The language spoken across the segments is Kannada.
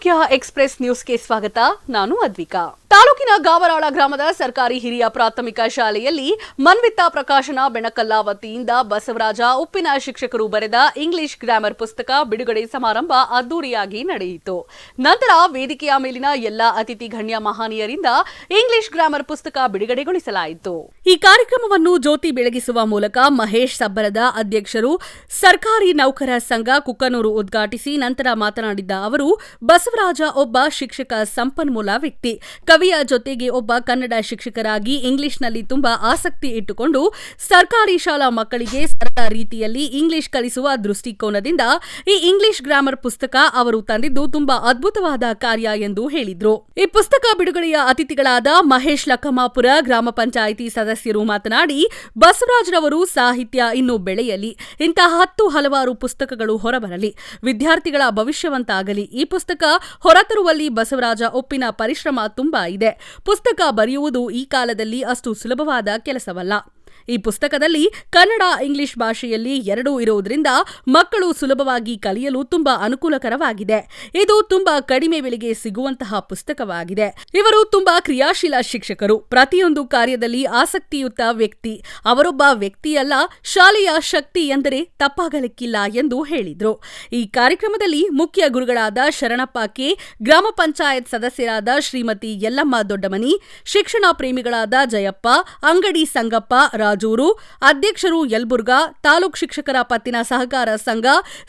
ಚಾಣಕ್ಯ ಎಕ್ಸ್ಪ್ರೆಸ್ ನ್ಯೂಸ್ಗೆ ಸ್ವಾಗತ ನಾನು ಅದ್ವಿಕಾ ತಾಲೂಕಿನ ಗಾವರಾಳ ಗ್ರಾಮದ ಸರ್ಕಾರಿ ಹಿರಿಯ ಪ್ರಾಥಮಿಕ ಶಾಲೆಯಲ್ಲಿ ಮನ್ವಿತಾ ಪ್ರಕಾಶನ ಬೆಣಕಲ್ಲ ವತಿಯಿಂದ ಬಸವರಾಜ ಉಪ್ಪಿನ ಶಿಕ್ಷಕರು ಬರೆದ ಇಂಗ್ಲಿಷ್ ಗ್ರಾಮರ್ ಪುಸ್ತಕ ಬಿಡುಗಡೆ ಸಮಾರಂಭ ಅದ್ದೂರಿಯಾಗಿ ನಡೆಯಿತು. ನಂತರ ವೇದಿಕೆಯ ಮೇಲಿನ ಎಲ್ಲ ಅತಿಥಿ ಗಣ್ಯ ಮಹಾನೀಯರಿಂದ ಇಂಗ್ಲಿಷ್ ಗ್ರಾಮರ್ ಪುಸ್ತಕ ಬಿಡುಗಡೆಗೊಳಿಸಲಾಯಿತು. ಈ ಕಾರ್ಯಕ್ರಮವನ್ನು ಜ್ಯೋತಿ ಬೆಳಗಿಸುವ ಮೂಲಕ ಮಹೇಶ್ ಸಬ್ಬರದ ಅಧ್ಯಕ್ಷರು ಸರ್ಕಾರಿ ನೌಕರ ಸಂಘ ಕುಕ್ಕನೂರು ಉದ್ಘಾಟಿಸಿ ನಂತರ ಮಾತನಾಡಿದ್ದ ಅವರು, ಬಸವರಾಜ ಒಬ್ಬ ಶಿಕ್ಷಕ ಸಂಪನ್ಮೂಲ ವ್ಯಕ್ತಿ. ಕವಿಯ ಜೊತೆಗೆ ಒಬ್ಬ ಕನ್ನಡ ಶಿಕ್ಷಕರಾಗಿ ಇಂಗ್ಲಿಷ್ನಲ್ಲಿ ತುಂಬಾ ಆಸಕ್ತಿ ಇಟ್ಟುಕೊಂಡು ಸರ್ಕಾರಿ ಶಾಲಾ ಮಕ್ಕಳಿಗೆ ಸರಳ ರೀತಿಯಲ್ಲಿ ಇಂಗ್ಲಿಷ್ ಕಲಿಸುವ ದೃಷ್ಟಿಕೋನದಿಂದ ಈ ಇಂಗ್ಲಿಷ್ ಗ್ರಾಮರ್ ಪುಸ್ತಕ ಅವರು ತಂದಿದ್ದು ತುಂಬಾ ಅದ್ಭುತವಾದ ಕಾರ್ಯ ಎಂದು ಹೇಳಿದ್ರು. ಈ ಪುಸ್ತಕ ಬಿಡುಗಡೆಯ ಅತಿಥಿಗಳಾದ ಮಹೇಶ್ ಲಕ್ಕಮಾಪುರ ಗ್ರಾಮ ಪಂಚಾಯಿತಿ ಸದಸ್ಯರು ಮಾತನಾಡಿ, ಬಸವರಾಜ್ರವರು ಸಾಹಿತ್ಯ ಇನ್ನೂ ಬೆಳೆಯಲಿ, ಇಂತಹ ಹತ್ತು ಹಲವಾರು ಪುಸ್ತಕಗಳು ಹೊರಬರಲಿ, ವಿದ್ಯಾರ್ಥಿಗಳ ಭವಿಷ್ಯವಂತಾಗಲಿ, ಈ ಪುಸ್ತಕ ಹೊರತರುವಲ್ಲಿ ಬಸವರಾಜ ಒಪ್ಪಿನ ಪರಿಶ್ರಮ ತುಂಬಾ ಇದೆ. ಪುಸ್ತಕ ಬರೆಯುವುದು ಈ ಕಾಲದಲ್ಲಿ ಅಷ್ಟು ಸುಲಭವಾದ ಕೆಲಸವಲ್ಲ. ಈ ಪುಸ್ತಕದಲ್ಲಿ ಕನ್ನಡ, ಇಂಗ್ಲಿಷ್ ಭಾಷೆಯಲ್ಲಿ ಎರಡೂ ಇರುವುದರಿಂದ ಮಕ್ಕಳು ಸುಲಭವಾಗಿ ಕಲಿಯಲು ತುಂಬಾ ಅನುಕೂಲಕರವಾಗಿದೆ. ಇದು ತುಂಬಾ ಕಡಿಮೆ ಬೆಲೆಗೆ ಸಿಗುವಂತಹ ಪುಸ್ತಕವಾಗಿದೆ. ಇವರು ತುಂಬಾ ಕ್ರಿಯಾಶೀಲ ಶಿಕ್ಷಕರು. ಪ್ರತಿಯೊಂದು ಕಾರ್ಯದಲ್ಲಿ ಆಸಕ್ತಿಯುತ ವ್ಯಕ್ತಿ. ಅವರೊಬ್ಬ ವ್ಯಕ್ತಿಯಲ್ಲ, ಶಾಲೆಯ ಶಕ್ತಿ ಎಂದರೆ ತಪ್ಪಾಗಲಿಕ್ಕಿಲ್ಲ ಎಂದು ಹೇಳಿದ್ರು. ಈ ಕಾರ್ಯಕ್ರಮದಲ್ಲಿ ಮುಖ್ಯ ಗುರುಗಳಾದ ಶರಣಪ್ಪ ಕೆ, ಗ್ರಾಮ ಪಂಚಾಯತ್ ಸದಸ್ಯರಾದ ಶ್ರೀಮತಿ ಯಲ್ಲಮ್ಮ ದೊಡ್ಡಮನಿ, ಶಿಕ್ಷಣ ಪ್ರೇಮಿಗಳಾದ ಜಯಪ್ಪ, ಅಂಗಡಿ ಸಂಗಪ್ಪ ರಾಜೂರು, ಅಧ್ಯಕ್ಷರು ಯಲ್ಬುರ್ಗಾ, ತಾಲೂಕ್ ಶಿಕ್ಷಕರ ಪತ್ತಿನ ಸಹಕಾರ ಸಂಘ,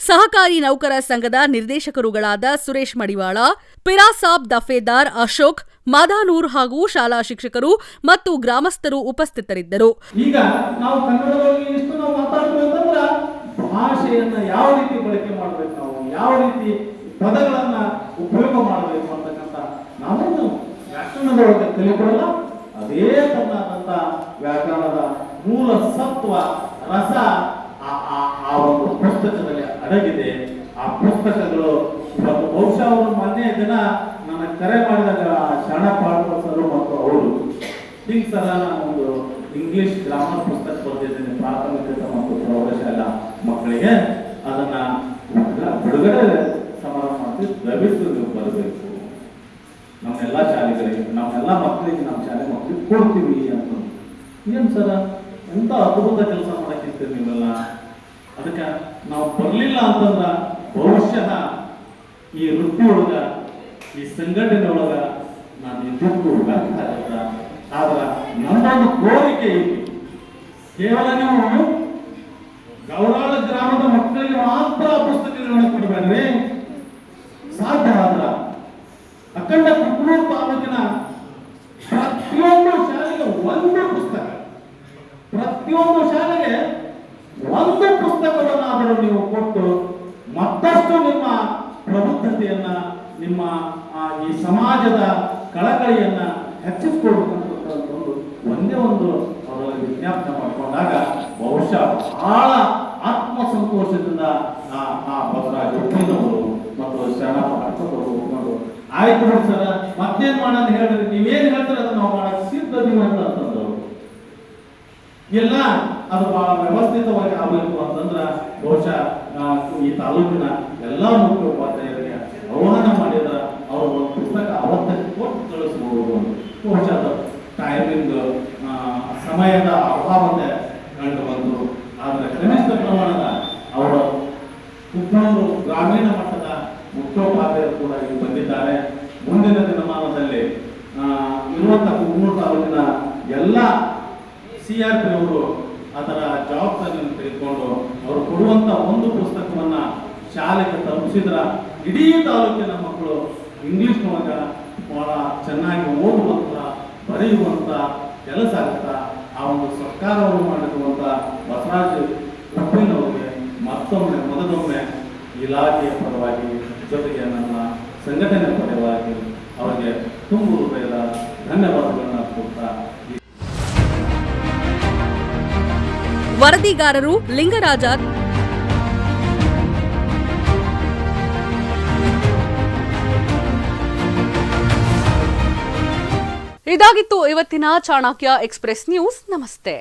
ಸಹಕಾರಿ ನೌಕರ ಸಂಘದ ನಿರ್ದೇಶಕರುಗಳಾದ ಸುರೇಶ್ ಮಡಿವಾಳ, ಪಿರಾಸಾಬ್ ದಫೇದಾರ್ ಅಶೋಕ್, ಮಾದಾನೂರ್ ಹಾಗೂ ಶಾಲಾ ಶಿಕ್ಷಕರು ಮತ್ತು ಗ್ರಾಮಸ್ಥರು ಉಪಸ್ಥಿತರಿದ್ದರು. ಈಗ ನಾವು ಕನ್ನಡದಲ್ಲಿ ಎಷ್ಟು ನಾವು ಮಾತಾಡ್ತೀವಿ ಅಂತಂದ್ರ ಭಾಷೆಯನ್ನ ಯಾವ ರೀತಿ ಬಳಕೆ ಮಾಡಬೇಕು ನಾವು, ಯಾವ ರೀತಿ ಪದಗಳನ್ನ ಉಪಯೋಗ ಮಾಡಬೇಕು ಅಂತಕ್ಕಂಥ ನಾವು ವ್ಯಾಕರಣದೊಳಗೆ ಕಲಿಕೊಳ್ಳಲ್ಲ ಅದೇ ವ್ಯಾಕರಣದ ಮೂಲ ಸತ್ವ, ರಸ ಆ, ಆ- ಒಂದು ಪುಸ್ತಕದಲ್ಲಿ ಅಡಗಿದೆ. ಆ ಪುಸ್ತಕಗಳು ಇವತ್ತು ಬಹುಶಃ ಅವರು ಮೊನ್ನೆ ದಿನ ನನ್ನ ಕರೆ ಮಾಡಿದಾಗ ಶರಣ ಪಾಠ ಮತ್ತು ಅವರು ಹಿಂಗ್ ಸಲ ಒಂದು ಇಂಗ್ಲಿಷ್ ಗ್ರಾಮರ್ ಪುಸ್ತಕ ಬರೆದಿದ್ದೇನೆ, ಪ್ರಾಥಮಿಕ ಮತ್ತು ಪ್ರೌಢಶಾಲಾ ಮಕ್ಕಳಿಗೆ ಅದನ್ನ ಬಿಡುಗ- ಬಿಡುಗಡೆ ಸಮಾರಂಭ ಮಾಡಿ ದಯವಿಟ್ಟು ನೀವು ಬರಬೇಕು ನಮ್ಮೆಲ್ಲ ಶಾಲೆಗಳಿಗೆ ನಮ್ಮೆಲ್ಲ ಮಕ್ಕಳಿಗೆ ನಮ್ಮ ಶಾಲೆ ಮಕ್ಕಳಿಗೆ ಕೊಡ್ತೀವಿ ಅಂತ ಏನ್ ಸರ? ಎಂತ ಅದ್ಭುತ ಕೆಲಸ ಮಾಡಕ್ಕಿರ್ತೀರಿ ನೀವೆಲ್ಲ? ಅದಕ್ಕೆ ನಾವು ಬರಲಿಲ್ಲ ಅಂತಂದ್ರ ಬಹುಶಃ ಈ ವೃತ್ತಿ ಒಳಗ ಈ ಸಂಘಟನೆ ಒಳಗ ನಾನು ಇದ್ದಕ್ಕೂ ವ್ಯರ್ಥ ಆಗಲ್ಲ ಆದ್ರ ನನ್ನೊಂದು ಕೋರಿಕೆ ಕೇವಲ ನೀವು ಗೌರಾಳ ಗ್ರಾಮದ ಮಕ್ಕಳಿಗೆ ಮಾತ್ರ ಪುಸ್ತಕಗಳನ್ನು ಕೊಡಬೇಡ್ರಿ ಸಾಧ್ಯ ಆದ್ರ ಅಖಂಡ ಕುಕ್ಕನೂರು ತಾಲೂಕಿನ ಪ್ರತಿಯೊಂದು ಶಾಲೆಗೆ ಒಂದು ಪುಸ್ತಕ. ಪ್ರತಿಯೊಂದು ಶಾಲೆಗೆ ಒಂದು ಪುಸ್ತಕವನ್ನಾದರೂ ನೀವು ಕೊಟ್ಟು ಮತ್ತಷ್ಟು ನಿಮ್ಮ ಪ್ರಬುದ್ಧತೆಯನ್ನ, ನಿಮ್ಮ ಈ ಸಮಾಜದ ಕಳಕಳಿಯನ್ನ ಹೆಚ್ಚಿಸ್ಕೊಳ್ಬೇಕಂತ ಒಂದು ಒಂದೇ ಒಂದು ಅವರಲ್ಲಿ ವಿಜ್ಞಾಪನೆ ಮಾಡಿಕೊಂಡಾಗ ಬಹುಶಃ ಬಹಳ ಆತ್ಮಸಂತೋಷದಿಂದ ಆ ಆ ಉಪ್ಪಿನವರು ಮತ್ತು ಒಪ್ಕೊಂಡು, ಆಯ್ತು ಸರ್, ಮತ್ತೇನ್ ಮಾಡೋಣ ಹೇಳಿದ್ರೆ ನೀವೇನು ಹೇಳ್ತೀರ ಅದನ್ನ ನಾವು ಮಾಡಕ್ ಸಿದ್ಧದೀವಿ ಅಂತ ಅಂತಂದ್ರು ಎಲ್ಲ ಅದು ಬಹಳ ವ್ಯವಸ್ಥಿತವಾಗಿ ಆಗಬೇಕು ಅಂತಂದ್ರೆ ಬಹುಶಃ ಈ ತಾಲೂಕಿನ ಎಲ್ಲಾ ಮುಖ್ಯ ಉಪಾಧ್ಯಾಯರಿಗೆ ಆಹ್ವಾನ ಮಾಡಿದ ಅವರು ಒಂದು ಪುಸ್ತಕ ಅವತ್ತಕ್ಕೆ ಕೊಟ್ಟು ಕಳಿಸಬಹುದು ಬಹುಶಃ ಟೈಮಿಂಗ್ ಸಮಯದ ಅಭಾವತೆ ಕಂಡು ಬಂತು. ಆದ್ರೆ ಕನಿಷ್ಠ ಪ್ರಮಾಣದ ಅವರ ಕುಪ್ಪನೂರು ಗ್ರಾಮೀಣ ಮಟ್ಟದ ಮುಖ್ಯೋಪಾಧ್ಯಾಯರು ಕೂಡ ಇಲ್ಲಿ ಬಂದಿದ್ದಾರೆ. ಮುಂದಿನ ದಿನಮಾನದಲ್ಲಿ ಇರುವಂತಹ ಇರುವಂತ ಕುಕ್ಕನೂರು ತಾಲೂಕಿನ ಎಲ್ಲ ಸಿ ಆರ್ ಪಿ ಅವರು ಅದರ ಜವಾಬ್ದಾರಿಯನ್ನು ತೆಗೆದುಕೊಂಡು ಅವರು ಕೊಡುವಂತ ಒಂದು ಪುಸ್ತಕವನ್ನ ಶಾಲೆಗೆ ತಲುಪಿಸಿದ್ರ ಇಡೀ ತಾಲೂಕಿನ ಮಕ್ಕಳು ಇಂಗ್ಲಿಷ್ ಮೂಲಕ ಬಹಳ ಚೆನ್ನಾಗಿ ಓದುವಂತ, ಬರೆಯುವಂತ ಕೆಲಸ ಆಗುತ್ತಾ? ಆ ಒಂದು ಸರ್ಕಾರವನ್ನು ಮಾಡಿರುವಂತ ಬಸವರಾಜ ಉಪ್ಪಿನವರಿಗೆ ಮತ್ತೊಮ್ಮೆ, ಮೊದಲೊಮ್ಮೆ ಇಲಾಖೆಯ ಪರವಾಗಿ ಜೊತೆಗೆ ನನ್ನ ಸಂಘಟನೆ ಪರವಾಗಿ ಅವರಿಗೆ ತುಂಬು ಹೃದಯದ ಧನ್ಯವಾದಗಳನ್ನು ಕೊಡ್ತಾ ವರದಿಗಾರರು ಲಿಂಗರಾಜ ಇದಾಗಿತ್ತು ಇವತ್ತಿನ ಚಾಣಕ್ಯ ಎಕ್ಸ್ಪ್ರೆಸ್ ನ್ಯೂಸ್. ನಮಸ್ತೆ.